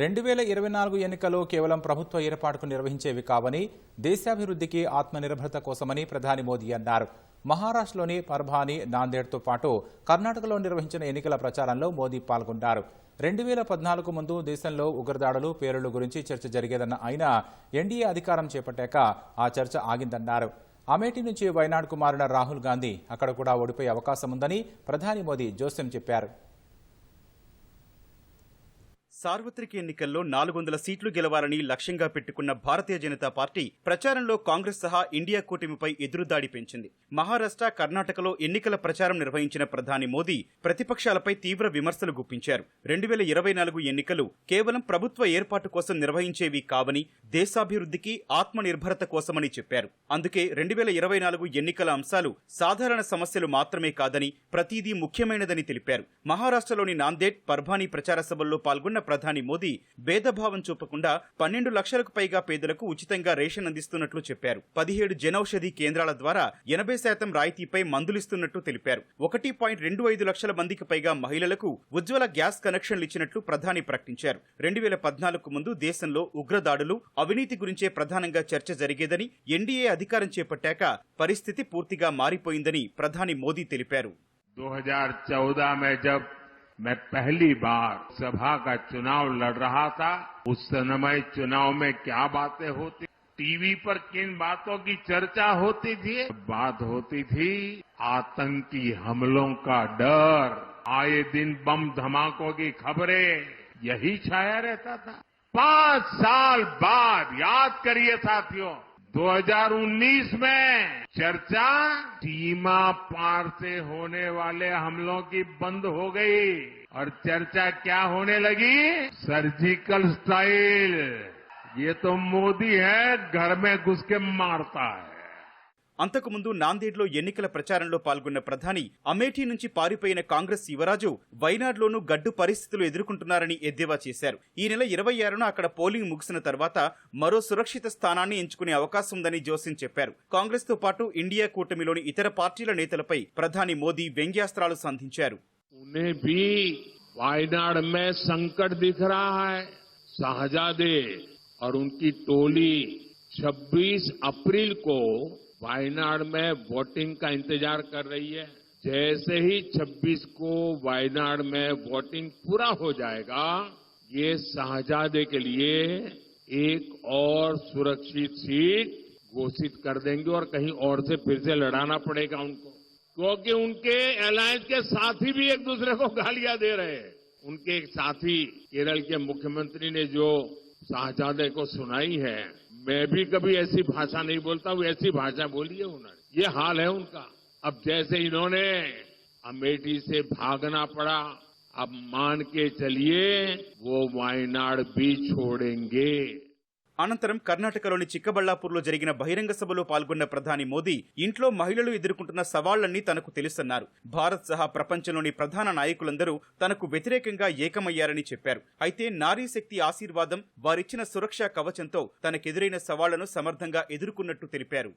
రెండు వేల ఇరవై నాలుగు ఎన్నికలు కేవలం ప్రభుత్వ ఏర్పాటుకు నిర్వహించేవి కావని దేశాభివృద్ధికి ఆత్మనిర్భరత కోసమని ప్రధాని మోదీ అన్నారు. మహారాష్ట్రలోని పర్భాని నాందేడ్తో పాటు కర్ణాటకలో నిర్వహించిన ఎన్నికల ప్రచారంలో మోదీ పాల్గొన్నారు. రెండు వేల పద్నాలుగు ముందు దేశంలో ఉగ్రదాడులు పేలుళ్ళ గురించి చర్చ జరిగేదన్న ఆయన ఎన్డీఏ అధికారం చేపట్టాక ఆ చర్చ ఆగిందన్నారు. అమేఠీ నుంచి వైనాడ్కు మారిన రాహుల్ గాంధీ అక్కడ కూడా ఓడిపోయే అవకాశం ఉందని ప్రధాని మోదీ జోస్యం చెప్పారు. సార్వత్రిక ఎన్నికల్లో నాలుగు వందల సీట్లు గెలవాలని లక్ష్యంగా పెట్టుకున్న భారతీయ జనతా పార్టీ ప్రచారంలో కాంగ్రెస్ సహా ఇండియా కూటమిపై ఎదురుదాడి పెంచింది. మహారాష్ట్ర కర్ణాటకలో ఎన్నికల ప్రచారం నిర్వహించిన ప్రధాని మోదీ ప్రతిపక్షాలపై తీవ్ర విమర్శలు గుప్పించారు. రెండు వేల ఇరవై నాలుగు ఎన్నికలు కేవలం ప్రభుత్వ ఏర్పాటు కోసం నిర్వహించేవి కావని దేశాభివృద్ధికి ఆత్మనిర్భరత కోసమని చెప్పారు. అందుకే రెండు వేల ఇరవై నాలుగు ఎన్నికల అంశాలు సాధారణ సమస్యలు మాత్రమే కాదని ప్రతిదీ ముఖ్యమైనదని తెలిపారు. మహారాష్ట్రలోని నాందేడ్ పర్భానీ ప్రచార సభల్లో పాల్గొన్న ప్రధాని మోదీ భేదభావం చూపకుండా పన్నెండు లక్షలకు పైగా పేదలకు ఉచితంగా రేషన్ అందిస్తున్నట్లు చెప్పారు. పదిహేడు జనౌషధి కేంద్రాల ద్వారా ఎనభై శాతం రాయితీపై మందులిస్తున్నట్టు తెలిపారు. ఒకటి పాయింట్ రెండు ఐదు లక్షల మందికి పైగా మహిళలకు ఉజ్వల గ్యాస్ కనెక్షన్లు ఇచ్చినట్లు ప్రధాని ప్రకటించారు. రెండు వేల పద్నాలుగు ముందు దేశంలో ఉగ్రదాడులు అవినీతి గురించే ప్రధానంగా చర్చ జరిగేదని ఎన్డీఏ అధికారం చేపట్టాక పరిస్థితి పూర్తిగా మారిపోయిందని ప్రధాని మోదీ తెలిపారు 2014 में जब मैं पहली बार सभा का चुनाव लड़ रहा था उस समय चुनाव में क्या बातें होती टीवी पर किन बातों की चर्चा होती थी बात होती थी आतंकी हमलों का डर आए दिन बम धमाकों की खबरें यही छाया रहता था पाँच साल बाद, याद करिए साथियों 2019 में चर्चा सीमा पार से होने वाले हमलों की बंद हो गई। और चर्चा क्या होने लगी? सर्जिकल स्टाइल ये तो मोदी है, घर में घुस के मारता है। అంతకుముందు నాందేడ్లో ఎన్నికల ప్రచారంలో పాల్గొన్న ప్రధాని అమేఠీ నుంచి పారిపోయిన కాంగ్రెస్ యువరాజు వైనాడ్లోనూ గడ్డు పరిస్థితులు ఎదుర్కొంటున్నారని ఎద్దేవా చేశారు ఈ నెల ఇరవై ఆరున అక్కడ పోలింగ్ ముగిసిన తర్వాత మరో సురక్షిత స్థానాన్ని ఎంచుకునే అవకాశం ఉందని జోసిన్ చెప్పారు కాంగ్రెస్ తో పాటు ఇండియా కూటమిలోని ఇతర పార్టీల నేతలపై ప్రధాని మోదీ వ్యంగ్యాస్త్రాలు సంధించారు उन्हें भी वायनाड में संकट दिख रहा है शाहजादे और उनकी टोली 26 अप्रैल को वायनाड में वोटिंग का इंतज़ार कर रही है। जैसे ही 26 को वायनाड में वोटिंग पूरा हो जाएगा, ये शाहजादे के लिए एक और सुरक्षित सीट घोषित कर देंगे और कहीं और से फिर से लड़ाना पड़ेगा उनको। क्योंकि उनके अलायंस के साथी भी एक दूसरे को गालियाँ दे रहे हैं। उनके एक साथी केरल के मुख्यमंत्री ने जो शाहजादे को सुनाई है। मैं भी कभी ऐसी भाषा नहीं बोलता हूँ, ऐसी भाषा बोली है उन्होंने। ये हाल है उनका। अब जैसे इन्होंने अमेठी से भागना पड़ा, अब मान के चलिए, वो वायनाड भी छोड़ेंगे। అనంతరం కర్ణాటకలోని చిక్కబళ్ళాపూర్లో జరిగిన బహిరంగ సభలో పాల్గొన్న ప్రధాని మోదీ ఇంట్లో మహిళలు ఎదుర్కొంటున్న సవాళ్ళన్నీ తనకు తెలుసన్నారు. భారత్ సహా ప్రపంచంలోని ప్రధాన నాయకులందరూ తనకు వ్యతిరేకంగా ఏకమయ్యారని చెప్పారు. అయితే నారీ శక్తి ఆశీర్వాదం వారిచ్చిన సురక్షా కవచంతో తనకెదురైన సవాళ్ళను సమర్థంగా ఎదుర్కొన్నట్టు తెలిపారు.